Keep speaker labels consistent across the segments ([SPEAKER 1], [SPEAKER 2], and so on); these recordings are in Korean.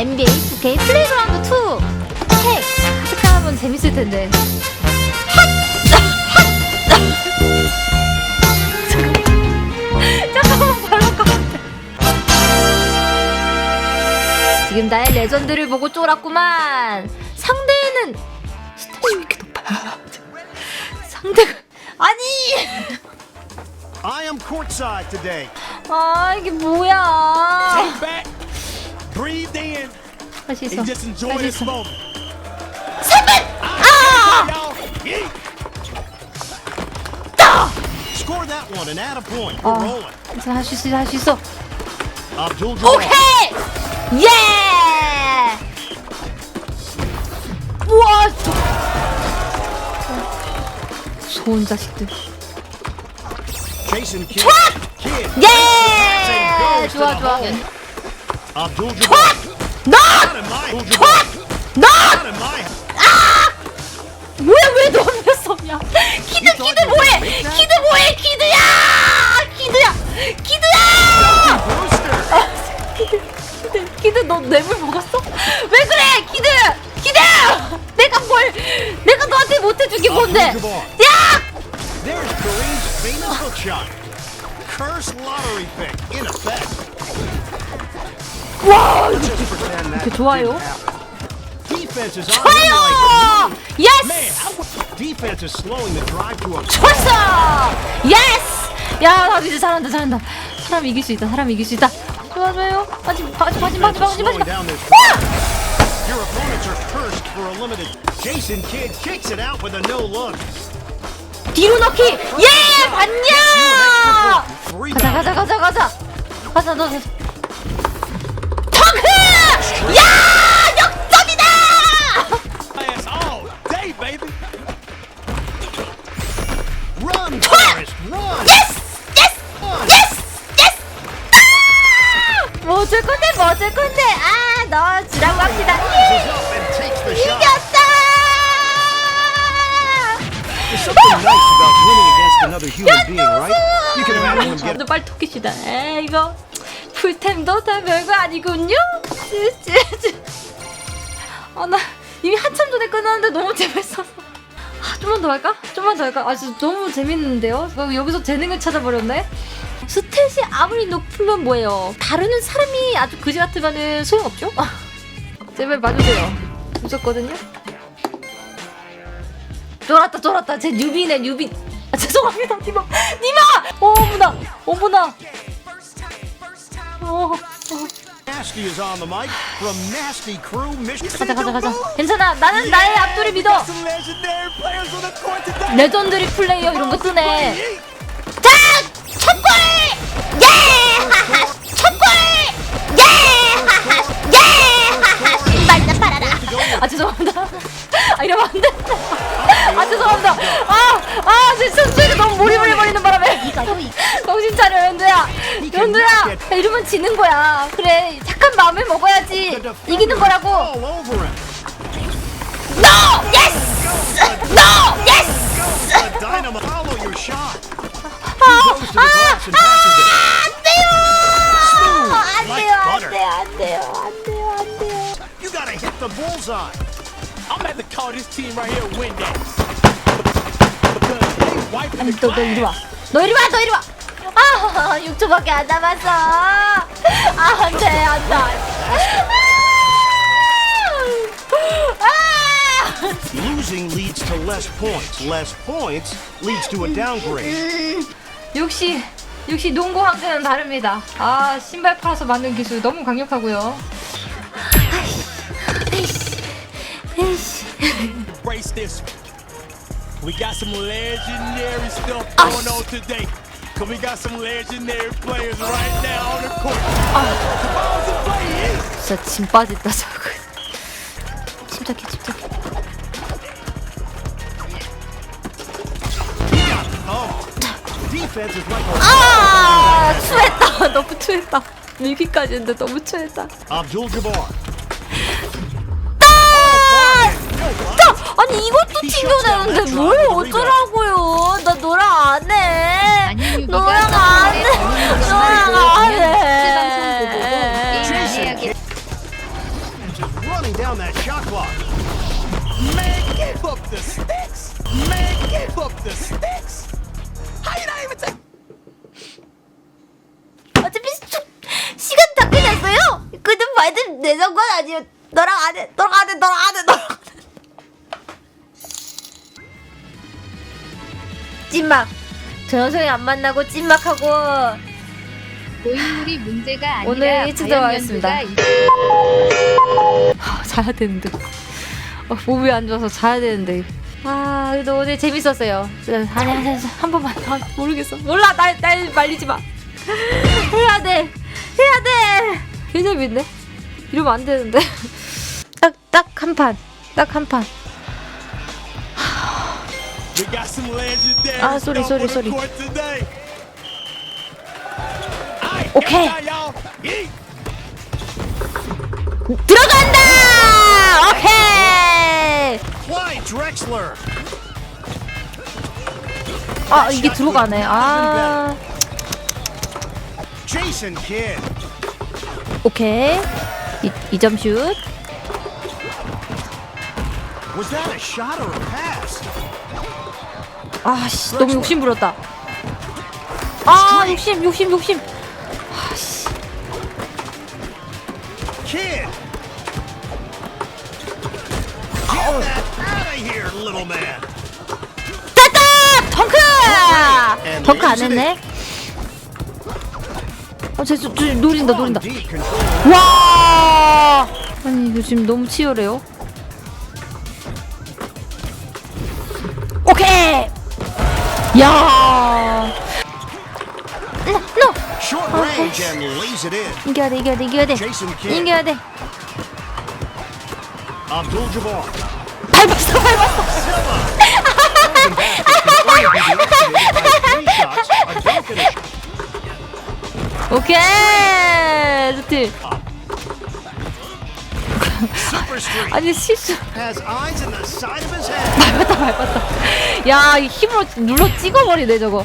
[SPEAKER 1] NBA 2K 플레이그라운드 2핵 스카하면 재밌을 텐데. 잠깐만 바로 가 지금 나의 레전드를 보고 쫄았구만. 상대는 스탯이 왜 이렇게 높아 상대가 아니!
[SPEAKER 2] I am courtside today.
[SPEAKER 1] 아 이게 뭐야?
[SPEAKER 2] Take back. Breathe in
[SPEAKER 1] 할수 있어
[SPEAKER 2] and just enjoy
[SPEAKER 1] 할수
[SPEAKER 2] this
[SPEAKER 1] 있어
[SPEAKER 2] moment.
[SPEAKER 1] 아!
[SPEAKER 2] Y'all, yeet. Score that one and add a point.
[SPEAKER 1] 어.
[SPEAKER 2] We're rolling.
[SPEAKER 1] 할수 있어 할수 있어
[SPEAKER 2] Abdul Jabbar.
[SPEAKER 1] 오케이! 예! 우와! 저... 좋은 자식들.
[SPEAKER 2] Jason Kidd. Kidd.
[SPEAKER 1] 예! 좋아, 좋아. 뭐야, 왜 너무 섭냐? 키드, 키드 뭐해? 키드 뭐해? 키드야! 키드야! 키드야!
[SPEAKER 2] Brewster.
[SPEAKER 1] 키드, 키드, 키드, 너 뇌물 먹었어? 왜 그래, 키드! 키드! 내가 뭘, 내가 너한테 못해준 게 뭔데? 야!
[SPEAKER 2] There's Kareem's famous hook shot. Cursed lottery pick, in effect.
[SPEAKER 1] 와! 이렇게 좋아요? 좋아요! 예스! 좋았어! 예스! 야, 나 이제 잘한다, 잘한다. 사람 이길 수 있다, 사람 이길 수 있다. 좋아, 좋아요. 하지, 마, 하지, 마, 하지, 마, 하지, 마, 하지, 마, 하지,
[SPEAKER 2] slowing
[SPEAKER 1] 마.
[SPEAKER 2] down this
[SPEAKER 1] 와!
[SPEAKER 2] Your opponents are cursed for a limited. Jason Kidd kicks it out with a no look.
[SPEAKER 1] 뒤로 넣기! 예! 봤냐! 가자, 가자, 가자, 가자. 가자, 너. 덩크! 야! 역전이다!
[SPEAKER 2] pass all day, baby. Run, Forrest, run.
[SPEAKER 1] 예스! 예스! 예스! 예스! 아! 뭐줄 건데, 뭐줄 건데. 아, 너 주라고.
[SPEAKER 2] Rises
[SPEAKER 1] 예!
[SPEAKER 2] up and takes the shot.
[SPEAKER 1] 이겼다!
[SPEAKER 2] There's something nice about winning against another human being, right? You can get
[SPEAKER 1] 저도 빨리 토끼시다. 에 이거 풀템도 다 별거 아니군요. 아나 이미 한참 전에 끝났는데 너무 재밌어서. 아, 좀만 더 할까? 좀만 더 할까? 아 진짜 너무 재밌는데요. 어, 여기서 재능을 찾아버렸네. 스탯이 아무리 높으면 뭐예요? 다루는 사람이 아주 그지 같으면은 소용없죠? 제발 봐주세요. 무섭거든요. 쫄았다 쫄았다 제 뉴비네 뉴비 아 죄송합니다 니마. 니마! 어머나 어머나. 어, 어. 가자 가자 가자. 괜찮아. 나는 나의 앞돌이 믿어. 레전드리 플레이어 이런 거 뜨네. 자 첫골 예! 첫골 예 예! 신발다 팔아라. 아 죄송합니다. 아 이러면 안 된다 아 죄송합니다. 아 아 진짜 순수하게 너무 몰입을 해버리는 바람에 정신 차려 연두야 연두야 야, 이러면 지는 거야 그래 착한 마음을 먹어야지 이기는 거라고. No! Yes! No! Yes! 아,
[SPEAKER 2] it.
[SPEAKER 1] 안 돼요! 안 돼요, 안. 돼요, 안 돼요, 안 돼요, 안 돼요.
[SPEAKER 2] You gotta hit the bullseye.
[SPEAKER 3] I'm to call this team right here Windex.
[SPEAKER 1] 아니, 너, 너 이리 와. 너 이리 와, 너 이리 와. 아, 6초밖에 안 남았어. 아, 안 돼, 안 돼. 아! 아!
[SPEAKER 2] Losing leads to less points. Less points leads to a downgrade.
[SPEAKER 1] 역시 역시 농구 황제는 다릅니다. 아 신발 팔아서 만든 기술 너무 강력하고요.
[SPEAKER 3] Brace this. We got some legendary stuff
[SPEAKER 1] Ah.
[SPEAKER 3] going on today. Cause we got some legendary players right now on the court. The ball's in play.
[SPEAKER 1] 진짜 진 빠졌다 저거. 침착해 침착해.
[SPEAKER 2] Oh, defense is like
[SPEAKER 1] 아 추했다 너무 추했다. 밀기까지 했는데 너무 추했다.
[SPEAKER 2] Abdul Jabbar.
[SPEAKER 1] 아! 자, 아니 이것도 튕겨내는데 뭘 어쩌라고요? 나 너랑 안 해. 너랑 안 해. 너랑 안 해. 어차피 수, 시간 다 끝났어요. 그는 말든 내 상관 아니에요. 너랑 안 해. 너랑 안 해. 너랑 안 해. 찐막. 전성이 안 만나고 찐막하고
[SPEAKER 4] 고인물이 문제가 아니라
[SPEAKER 1] 오늘 일찍 들어가겠습니다. 아, 자야 되는데. 어, 몸이 안 좋아서 자야 되는데. 아, 그래도 오늘 재밌었어요. 아니, 아니, 아니, 한 번만. 아, 모르겠어. 몰라, 날, 날 말리지 마. 해야 돼. 해야 돼. 개 재밌네. 이러면 안 되는데. 딱, 딱 한 판. 딱 한 판.
[SPEAKER 3] Aight,
[SPEAKER 1] Okay.
[SPEAKER 3] everybody, y'all. Yeet.
[SPEAKER 1] 들어간다! 오케이! 아, 이게 들어가네. 아. 오케이. 이, 이점 슛.
[SPEAKER 2] Was that a shot or a pass?
[SPEAKER 1] 아, 씨, 너무 욕심 부렸다. 아, 욕심, 욕심, 욕심.
[SPEAKER 2] Man.
[SPEAKER 1] 따따! 덩크! 덩크 안 했네. 어, 쟤, 저, 저, 노린다, 노린다. 와! 아니, 이거 너무 치열해요. 이겨야 돼, 이겨야 돼, 이겨야 돼. 이겨야 돼. 밟았어, 밟았어. 오케이!
[SPEAKER 2] streak.
[SPEAKER 1] 아니, 실수. 밟았다, 밟았다. 야, 이 힘으로 눌러 찍어버리네, 저거.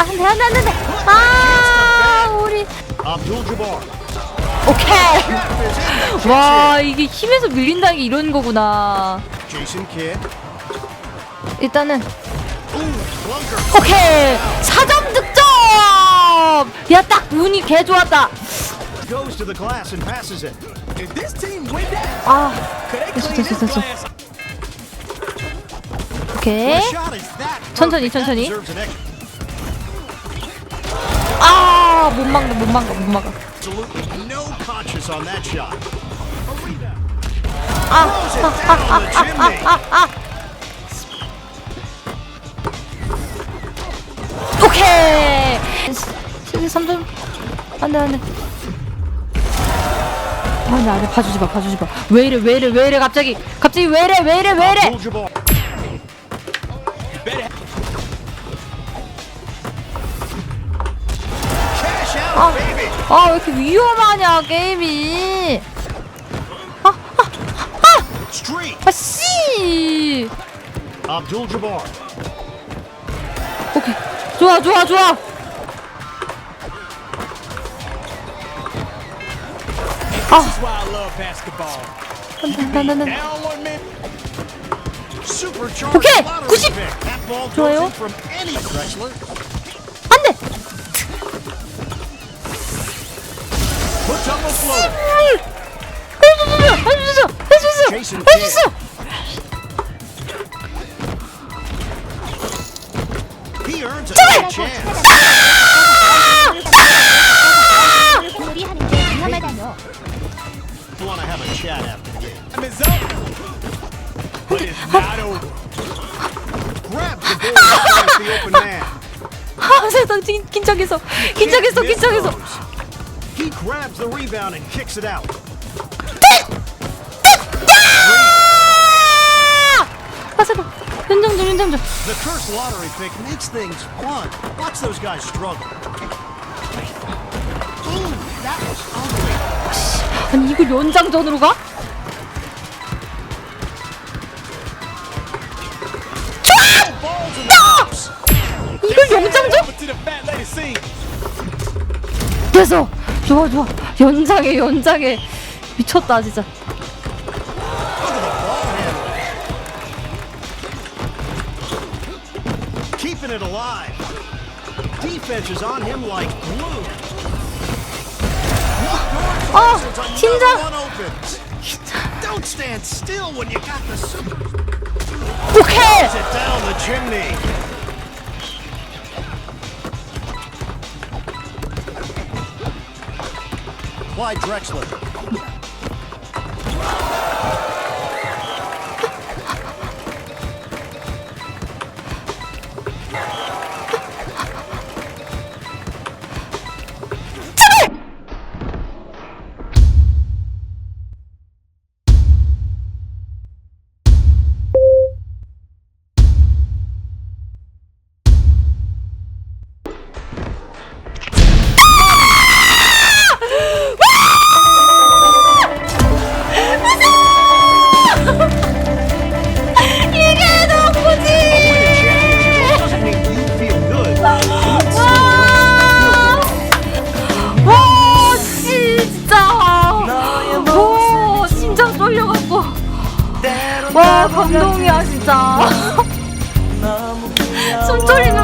[SPEAKER 1] 안 돼, 안 돼, 안 돼, 안 돼. 아, 우리. 오케이. 와, 이게 힘에서 밀린다는 게 이런 거구나. 일단은. 오케이. 4점 득점! 야, 딱 운이 개 좋았다. 아, 됐어, 됐어, 됐어. 오케이. 천천히, 천천히. 아, 못 막아, 못 막아, 못 막아.
[SPEAKER 2] On that shot.
[SPEAKER 1] 아,
[SPEAKER 2] Throws it down the chimney.
[SPEAKER 1] 오케이. 슬슬 3점. 안 돼 안돼. 안돼 안돼 봐주지 마 봐주지 마. 왜 이래 왜 이래 왜 이래 갑자기 갑자기 왜 이래 왜 이래 왜 이래. 아 왜 이렇게 위험하냐 게임이.
[SPEAKER 2] Streak.
[SPEAKER 1] 아씨.
[SPEAKER 2] Abdul-Jabbar.
[SPEAKER 1] 오케이. 좋아 좋아 좋아. 오케이,
[SPEAKER 2] lottery
[SPEAKER 1] 90.
[SPEAKER 2] pick. That ball goes
[SPEAKER 1] 좋아요. 아 긴장해서 긴장해서 긴장해서.
[SPEAKER 2] those. He grabs the rebound and kicks it out.
[SPEAKER 1] 아 제발 연장전 연장전.
[SPEAKER 2] The cursed lottery pick makes things fun. Watch those guys struggle. Ooh, that was ugly.
[SPEAKER 1] 아니 이걸 연장전으로 가?
[SPEAKER 2] Balls in the house.
[SPEAKER 1] 이걸 연장전?
[SPEAKER 3] Over to the fat lady scene.
[SPEAKER 1] 됐어 좋아 좋아 연장해 연장해 미쳤다 진짜
[SPEAKER 2] Keeping it alive. Defense is on him like glue.
[SPEAKER 1] 아
[SPEAKER 2] One opens. Don't stand still when you got the super.
[SPEAKER 1] 오케이
[SPEAKER 2] It down the chimney. by Drexler.
[SPEAKER 1] 所人